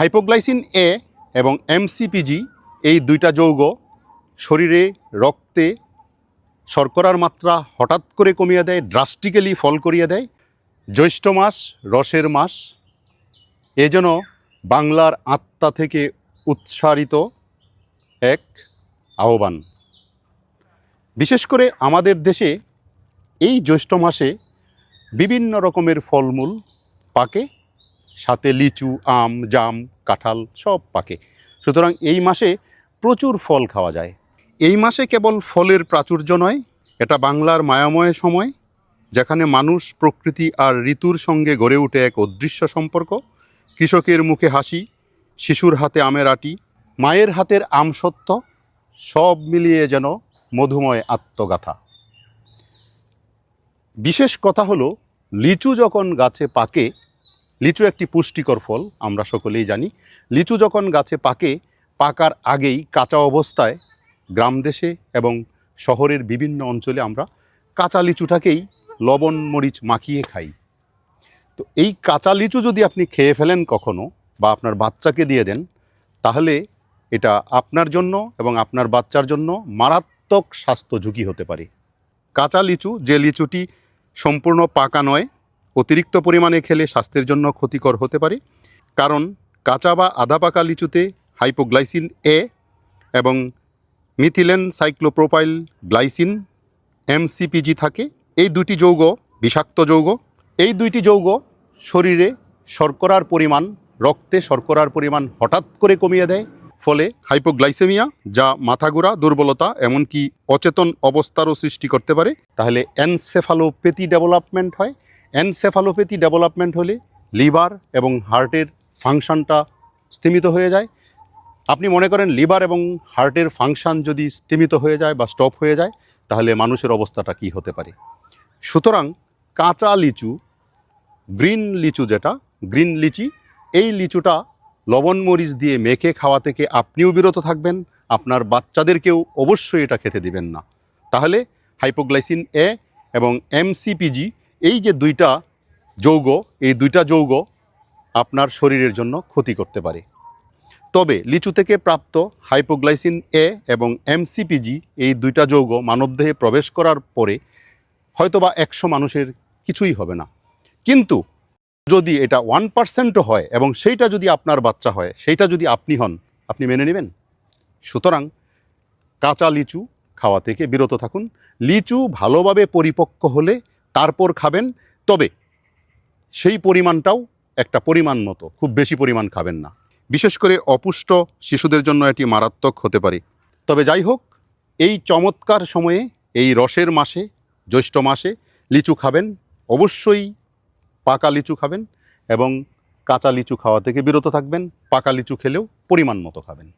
Hypoglycin এ এবং এমসিপিজি এই দুইটা যৌগ শরীরে রক্তে শর্করার মাত্রা হঠাৎ করে কমিয়ে দেয় ড্রাস্টিক্যালি ফল করিয়ে দেয়। জ্যৈষ্ঠ মাস, রসের মাস, এ যেন বাংলার আত্মা থেকে উৎসারিত এক আহ্বান। বিশেষ করে আমাদের দেশে এই জ্যৈষ্ঠ মাসে বিভিন্ন রকমের ফলমূল পাকে। সাথে লিচু, আম, জাম, কাঁঠাল সব পাকে। সুতরাং এই মাসে প্রচুর ফল খাওয়া যায়। এই মাসে কেবল ফলের প্রাচুর্য নয়, এটা বাংলার মায়াময় সময়, যেখানে মানুষ প্রকৃতি আর ঋতুর সঙ্গে গড়ে উঠে এক অদৃশ্য সম্পর্ক। কৃষকের মুখে হাসি, শিশুর হাতে আমের আটি, মায়ের হাতের আমসত্ত্ব সব মিলিয়ে যেন মধুময় আত্মগাথা। বিশেষ কথা হলো, লিচু যখন গাছে পাকে লিচু একটি পুষ্টিকর ফল, আমরা সকলেই জানি। লিচু যখন গাছে পাকে, পাকার আগেই কাঁচা অবস্থায় গ্রাম দেশে এবং শহরের বিভিন্ন অঞ্চলে আমরা কাঁচা লিচুটাকেই লবণ মরিচ মাখিয়ে খাই। তো এই কাঁচা লিচু যদি আপনি খেয়ে ফেলেন কখনো বা আপনার বাচ্চাকে দিয়ে দেন, তাহলে এটা আপনার জন্য এবং আপনার বাচ্চার জন্য মারাত্মক স্বাস্থ্য ঝুঁকি হতে পারে। কাঁচা লিচু, যে লিচুটি সম্পূর্ণ পাকা নয় অতিরিক্ত পরিমাণে খেলে স্বাস্থ্যের জন্য ক্ষতিকর হতে পারে, কারণ কাঁচা বা আধা পাকা লিচুতে হাইপোগ্লাইসিন এ এবং মিথিলেন সাইক্লোপ্রোপাইল গ্লাইসিন এমসিপিজি থাকে। এই দুটি যৌগ, বিষাক্ত যৌগ, এই দুইটি যৌগ শরীরে শর্করার পরিমাণ, রক্তে শর্করার পরিমাণ হঠাৎ করে কমিয়ে দেয়, ফলে হাইপোগ্লাইসেমিয়া যা মাথাঘোরা দুর্বলতা, এমনকি অচেতন অবস্থারও সৃষ্টি করতে পারে। তাহলে এনসেফালোপ্যাথি ডেভেলপমেন্ট হয়। এনসেফালোপ্যাথি ডেভেলপমেন্ট হলে লিভার এবং হার্টের ফাংশনটা স্থিমিত হয়ে যায়। আপনি মনে করেন লিভার এবং হার্টের ফাংশন যদি স্থিমিত হয়ে যায় বা স্টপ হয়ে যায়, তাহলে মানুষের অবস্থাটা কি হতে পারে? সুতরাং কাঁচা লিচু গ্রিন লিচু যেটা গ্রিন লিচি, এই লিচুটা লবণ মরিচ দিয়ে মেখে খাওয়া থেকে আপনিও বিরত থাকবেন, আপনার বাচ্চাদেরকেও অবশ্যই এটা খেতে দিবেন না। তাহলে হাইপোগ্লাইসিন এ এবং এমসিপিজি এই যে দুইটা যৌগ, এই দুইটা যৌগ আপনার শরীরের জন্য ক্ষতি করতে পারে। তবে লিচু থেকে প্রাপ্ত হাইপোগ্লাইসিন এ এবং এমসিপিজি, এই দুইটা যৌগ মানবদেহে প্রবেশ করার পরে হয়তোবা একশো মানুষের কিছুই হবে না। কিন্তু যদি এটা ওয়ান পার্সেন্টও হয় এবং সেইটা যদি আপনার বাচ্চা হয়, সেইটা যদি আপনি হন, আপনি মেনে নেবেন? সুতরাং কাঁচা লিচু খাওয়া থেকে বিরত থাকুন। লিচু ভালোভাবে পরিপক্ক হলে তারপর খাবেন, তবে সেই পরিমাণটাও একটা পরিমাণ মতো, খুব বেশি পরিমাণ খাবেন না। বিশেষ করে অপুষ্ট শিশুদের জন্য এটি মারাত্মক হতে পারে। তবে যাই হোক, এই চমৎকার সময়ে, এই রসের মাসে, জ্যৈষ্ঠ মাসে লিচু খাবেন, অবশ্যই পাকা লিচু খাবেন এবং কাঁচা লিচু খাওয়া থেকে বিরত থাকবেন, পাকা লিচু খেলেও পরিমাণ মতো খাবেন।